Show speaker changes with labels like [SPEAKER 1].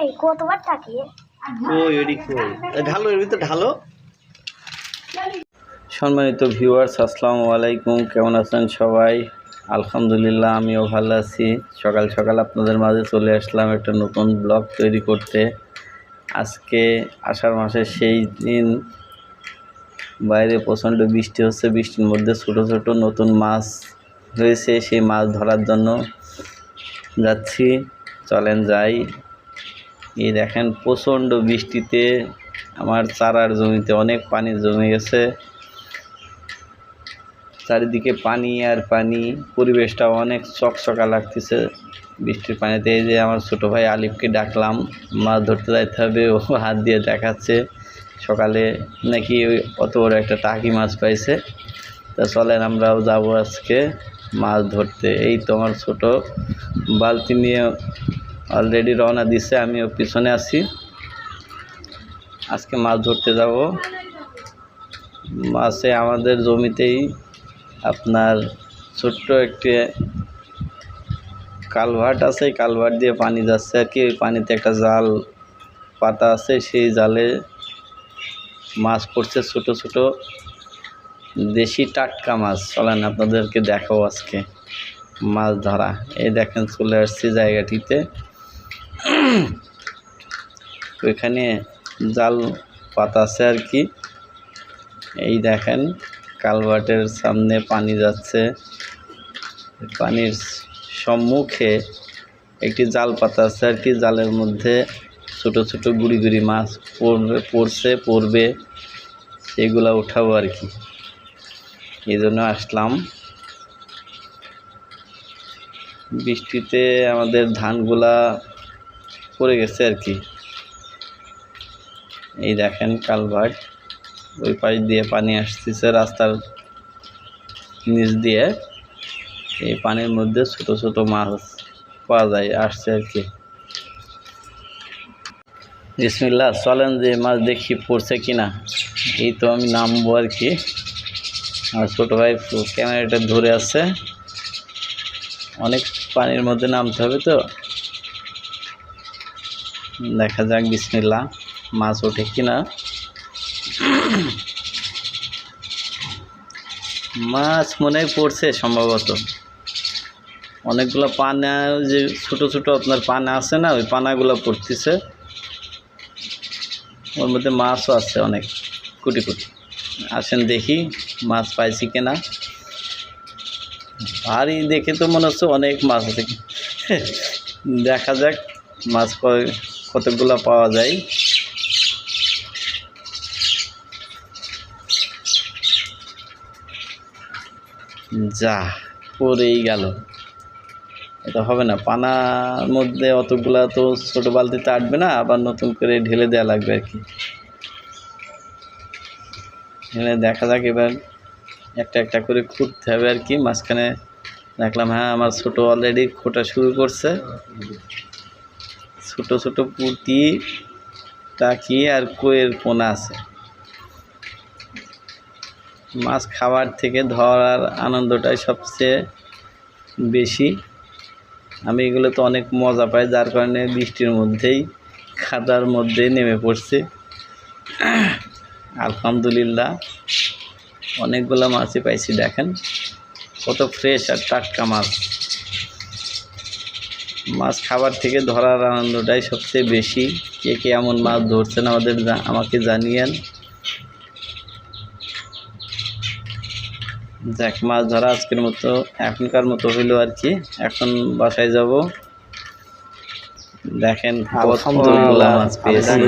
[SPEAKER 1] এই কতবার
[SPEAKER 2] সম্মানিত ভিউয়ার্স আসসালামু আলাইকুম। কেমন আছেন সবাই? আলহামদুলিল্লাহ, আমিও ভালো আছি। সকাল সকাল আপনাদের মাঝে চলে আসলাম একটা নতুন ব্লগ তৈরি করতে। আজকে আষাঢ় মাসের সেই দিন বাইরে প্রচণ্ড বৃষ্টি হচ্ছে। বৃষ্টির মধ্যে ছোট ছোট নতুন মাছ হয়েছে। সেই মাছ ধরার জন্য যাচ্ছি। চলেন যাই। এই দেখেন, প্রচণ্ড বৃষ্টিতে আমার চারার জমিতে অনেক পানি জমে গেছে। চারিদিকে পানি আর পানি পরিবেশটা অনেক চকচকা লাগতেছে বৃষ্টির পানিতে। এই যে আমার ছোটো ভাই আলিফকে ডাকলাম মাছ ধরতে যাইতে হবে। ও হাত দিয়ে দেখাচ্ছে। সকালে নাকি ওই অত বড় একটা টাকি মাছ পাইছে। তা চলেন, আমরাও যাব আজকে মাছ ধরতে। এই তো আমার ছোটো বালতি নিয়ে অলরেডি রওনা দিচ্ছে আমিও পিছনে আছি। আজকে মাছ ধরতে যাব। মাছে আমাদের জমিতেই আপনার ছোট্ট একটি কালভার্ট আছে কালভার্ট দিয়ে পানি যাচ্ছে আর কি। পানিতে একটা জাল, পাতা আছে, সেই জালে মাছ পড়ছে ছোট ছোট। দেশি টাটকা মাছ, চলেন আপনাদেরকে দেখাও আজকে মাছ ধরা। এই দেখেন চলে আসছি জায়গাটিতে। ওইখানে জাল পাতা আছে আর কি। এই দেখেন, কালভার্টের সামনে পানি যাচ্ছে। পানির সম্মুখে একটি জাল পাতা আছে আর কি, জালের মধ্যে ছোট ছোট গুড়ি গুড়ি মাছ পড়বে, পড়ছে, পড়বে। সেগুলা উঠাবো আর কি। এই জন্য আসলাম। বৃষ্টিতে আমাদের ধানগুলা পড়ে গেছে আর কি। এই দেখেন কালভার্ট, ওই পাশ দিয়ে পানি আসতেছে রাস্তার নিচ দিয়ে। এই পানির মধ্যে ছোট ছোট মাছ পাওয়া যায়, আসছে আর কি। বিসমিল্লা চলেন যে মাছ দেখি পড়ছে কিনা। এই তো আমি নামবো আর কি। আর ছোটো ভাই ক্যামেরাটা ধরে আছে। অনেক পানির মধ্যে নামতে হবে তো। দেখা যাক বিসমিল্লা মাছ ওঠে কিনা? মাছ মনে পড়ছে সম্ভবত। অনেকগুলো পানা যে ছোট ছোট আপনার পানা আছে না, ওই পানাগুলো পড়তেছে। ওর মধ্যে মাছও আছে অনেক, কুটি কুটি। আসেন দেখি মাছ পাইছি কিনা। ভারী দেখে তো মনে হচ্ছে অনেক মাছ আছে। দেখা যাক, মাছ কতগুলো পাওয়া যায়? যা পড়েই গেল। এটা হবে না, পানার মধ্যে অতগুলা তো ছোটো বালতিতে আটবে না, আবার নতুন করে ঢেলে দেওয়া লাগবে আর কি। ঢেলে দেখা যাক এবার একটা একটা করে খুঁড়তে হবে আর কি, মাঝখানে দেখলাম হ্যাঁ আমার ছোটো অলরেডি খোটা শুরু করছে। ছোট ছোট পুঁতি টাকি আর কোয়ের পোনা আছে। মাছ খাওয়ার থেকে ধরার আনন্দটাই সবচেয়ে বেশি। আমি এগুলো তো অনেক মজা পাই, যার কারণে বৃষ্টির মধ্যেই খাদার মধ্যেই নেমে পড়ছে। আলহামদুলিল্লাহ, অনেকগুলো মাছই পাইছি, দেখেন। কত ফ্রেশ আর টাটকা মাছ। মাছ খাবার থেকে ধরার আনন্দটাই সবচেয়ে বেশি। কে কে এমন মাছ ধরছেন আমাদের আমাকে জানিয়েন। দেখ মাছ ধরা আজকের মতো এখনকার মতো হইল আর কি। এখন বাসায় যাব। দেখেন আলহামদুলিল্লাহ মাছ পেয়েছি।